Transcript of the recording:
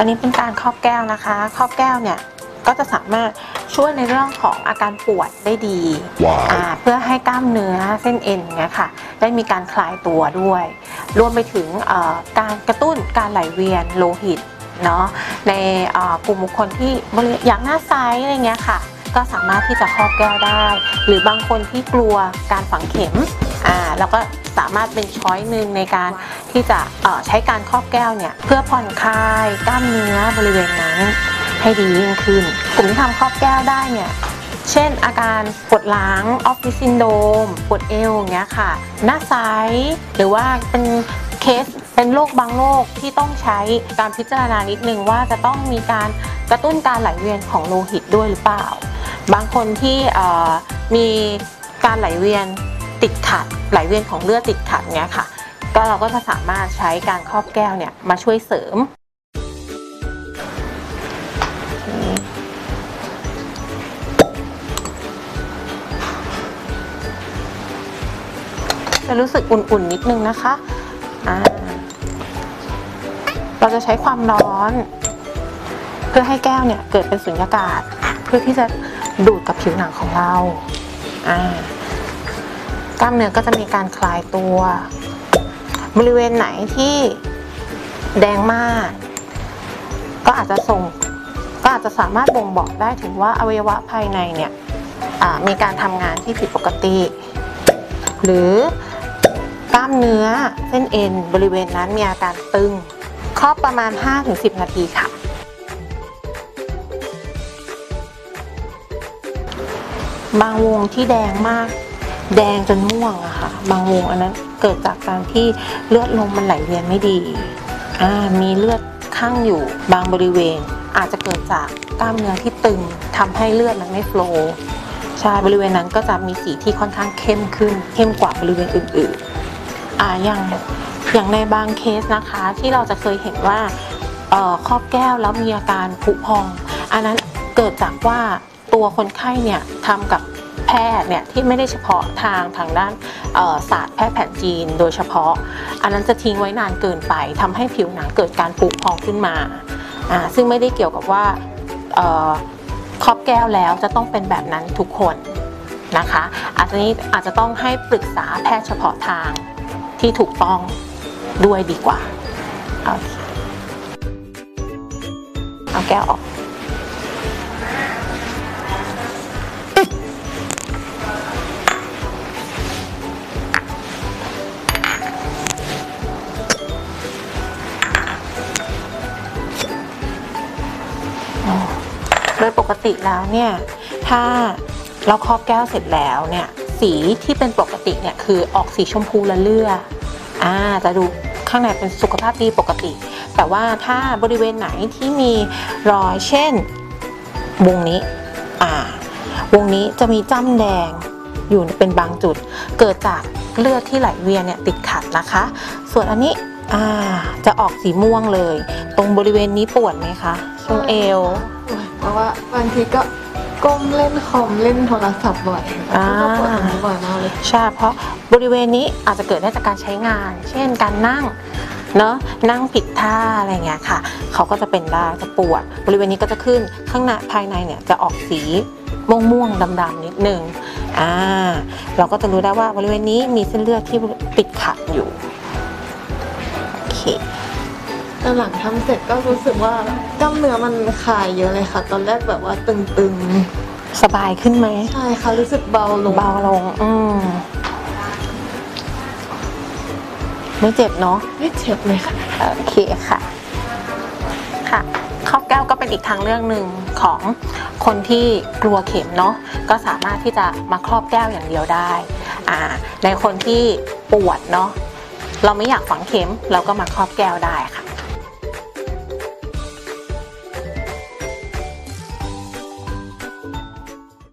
อันนี้เป็นการครอบแก้วนะคะ ครอบแก้วเนี่ยก็จะสามารถช่วยในเรื่องของอาการปวดได้ดี Wow. อ่าเพื่อให้กล้ามเนื้อเส้นเอ็นเงี้ยค่ะได้มีการคลายตัวด้วย รวมไปถึงเอ่อการกระตุ้นการไหลเวียนโลหิตเนาะในเอ่อกลุ่มบุคคลที่บริเวณอย่างหน้าไซส์อะไรเงี้ยค่ะ ก็สามารถที่จะครอบแก้วได้ หรือบางคนที่กลัวการฝังเข็ม อ่าแล้วก็สามารถเป็นช้อยหนึ่งในการที่จะใช้การครอบแก้วเนี่ยเพื่อผ่อนคลายกล้ามเนื้อบริเวณนั้นให้ดียิ่งขึ้น กลุ่มที่ทำครอบแก้วได้เนี่ยเช่น อาการปวดหลังออฟฟิศซินโดมปวดเอวอย่างเงี้ยค่ะ หน้าไซส์หรือว่าเป็นเคสเป็นโรคบางโรคที่ต้องใช้การพิจารณานิดนึงว่าจะต้องมีการกระตุ้นการไหลเวียนของโลหิตด้วยหรือเปล่า บางคนที่มีการไหลเวียน ติดขัดไหลเวียนของเลือดติดขัดเงี้ยค่ะ ก็เราก็จะสามารถใช้การครอบแก้วเนี่ยมาช่วยเสริมจะรู้สึกอุ่นๆนิดนึงนะคะเราจะใช้ความร้อน เพื่อให้แก้วเนี่ยเกิดเป็นสุญญากาศ เพื่อที่จะดูดกับผิวหนังของเราอ่า กล้ามเนื้อก็จะมีการคลายตัว บริเวณไหนที่แดงมาก ก็อาจจะส่งก็อาจจะสามารถบ่งบอกได้ถึงว่าอวัยวะภายในเนี่ยมีการทำงานที่ผิดปกติ หรือกล้ามเนื้อเส้นเอ็น บริเวณนั้นมีอาการตึงครอบประมาณ 5-10 นาทีค่ะ บางวงที่แดงมาก แดงจนม่วงอะค่ะ บางวงอันนั้นเกิดจากการที่เลือดลมมันไหลเวียนไม่ดี มีเลือดข้างอยู่บางบริเวณ อาจจะเกิดจากกล้ามเนื้อที่ตึงทำให้เลือดมันไม่โฟล์ใช่บริเวณนั้นก็จะมีสีที่ค่อนข้างเข้มขึ้น เข้มกว่าบริเวณอื่นๆอ่าอย่างอย่างในบางเคสนะคะที่เราจะเคยเห็นว่าครอบแก้วแล้วมีอาการผุพอง อันนั้นเกิดจากว่าตัวคนไข้เนี่ยทำกับ พทย์เนี่ยที่ไม่ได้เฉพาะทางทางด้านศาสตร์แพทย์แผนจีน โดยเฉพาะ อันนั้นจะทิ้งไว้นานเกินไปทำให้ผิวหนังเกิดการผุพองขึ้นมา ซึ่งไม่ได้เกี่ยวกับว่าครอบแก้วแล้วจะต้องเป็นแบบนั้นทุกคนนะคะอาจจะนี้อาจจะต้องให้ปรึกษาแพทย์เฉพาะทางที่ถูกต้องด้วยดีกว่า เอาเอาแก้วออก โดยปกติแล้วเนี่ยถ้าเราครอบแก้วเสร็จแล้วเนี่ยสีที่เป็นปกติเนี่ยคือออกสีชมพูละเลืออ่าจะดูข้างในเป็นสุขภาพดีปกติ แต่ว่าถ้าบริเวณไหนที่มีรอยเช่น วงนี้อ่าวงนี้จะมีจ้ำแดงอยู่เป็นบางจุด เกิดจากเลือดที่ไหลเวียนเนี่ยติดขัดนะคะ ส่วนอันนี้ อ่า จะออกสีม่วงเลย ตรงบริเวณนี้ปวดไหมคะช่วงเอวเพราะว่าบางทีก็ก้มเล่นคอมเล่นโทรศัพท์บ่อยอ่าก็ปวดตรงนี้บ่อยมากเลยใช่เพราะบริเวณนี้อาจจะเกิดได้จากการใช้งาน เช่นการนั่งเนาะนั่งผิดท่าอะไรเงี้ยค่ะ เขาก็จะเป็นได้จะปวด บริเวณนี้ก็จะขึ้นข้างในภายในเนี่ยจะออกสีม่วงม่วงๆดำๆนิดนึงอ่าเราก็จะรู้ได้ว่าบริเวณนี้มีเส้นเลือดที่ติดขัดอยู่โอ เคแต่หลังทำเสร็จก็รู้สึกว่ากล้ามเนื้อมันคลายเยอะเลยค่ะ ตอนแรกแบบว่าตึงสบายขึ้นไหมๆใช่ค่ะ รู้สึกเบาลง เบาลง อืมไม่เจ็บเนาะ ไม่เจ็บเลยค่ะ โอเคค่ะ ค่ะครอบแก้วก็เป็นอีกทางเรื่องหนึ่งของคนที่กลัวเข็มเนาะก็สามารถที่จะมาครอบแก้วอย่างเดียวได้อ่าในคนที่ปวดเนาะ เราไม่อยากฝังเข็มเราก็มาครอบแก้วได้ค่ะ